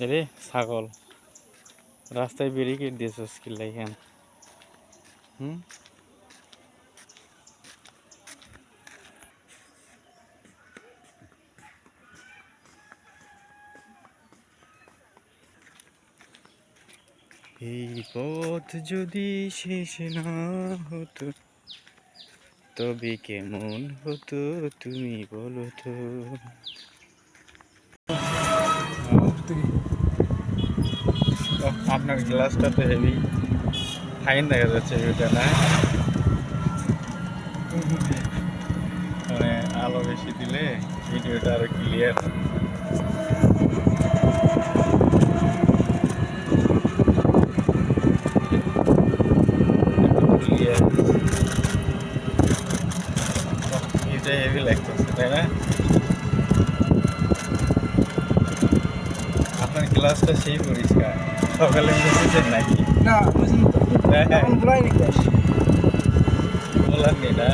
রে ছাগল। রাস্তায় ব্যারিকেড দিয়েছিস কি লাইখান হুম? এই পথ যদি শেষ না হতো তবে কেমন হতো তুমি বলো তো? আপনার গ্লাসটা তো হেভি ফাইন দেখা যাচ্ছে ভিউটা না মানে আলো বেশি দিলে ভিডিওটা আরও ক্লিয়ার হেভি লাগতেছে, তাই না আপনার গ্লাসটা সেই পরিষ্কার। সকালে মুছেছেন নাকি? না বুঝলি হ্যাঁ, হ্যাঁ। বলার নেই না।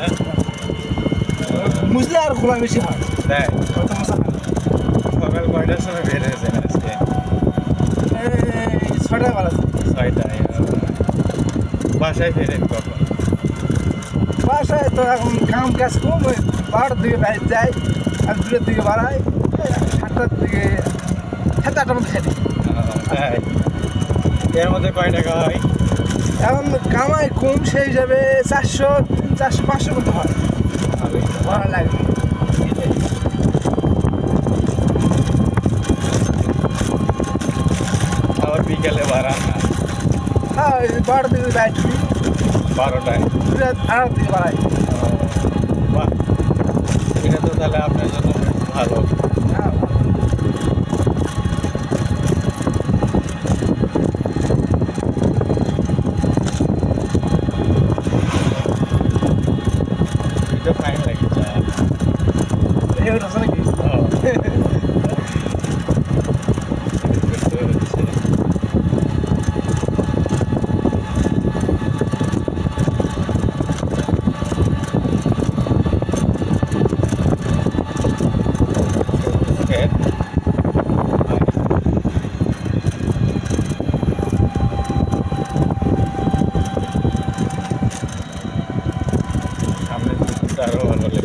মুছলে আর খোলা বেশি হয়। তাই হয়। সকাল কয়টার সময় বের হয়েছেন আজকে? ছটা বেলা। ছয়টায় বাসায় ফেরেন কখন? বাসায় তো এখন কাম কাজ কম বারোটার দিকে বাইরে যাই আর দুটোর দিকে বাড়াই সাতটার দিকে আটটার মধ্যে খেতে। এর মধ্যে কয় টাকা হয়? এখন কামাই কম সেই হিসাবে চারশো চারশো পাঁচশো মতো হয়। ভালো লাগে। আবার বিকেলে বাড়ান না হ্যাঁ বারোটার দিকে বাইরে বারোটায়? আড়ার দিকে বাড়াই। বাহ। এটা তো তাহলে আপনার জন্য ভালো। 哎，有啥子意思啊？Pero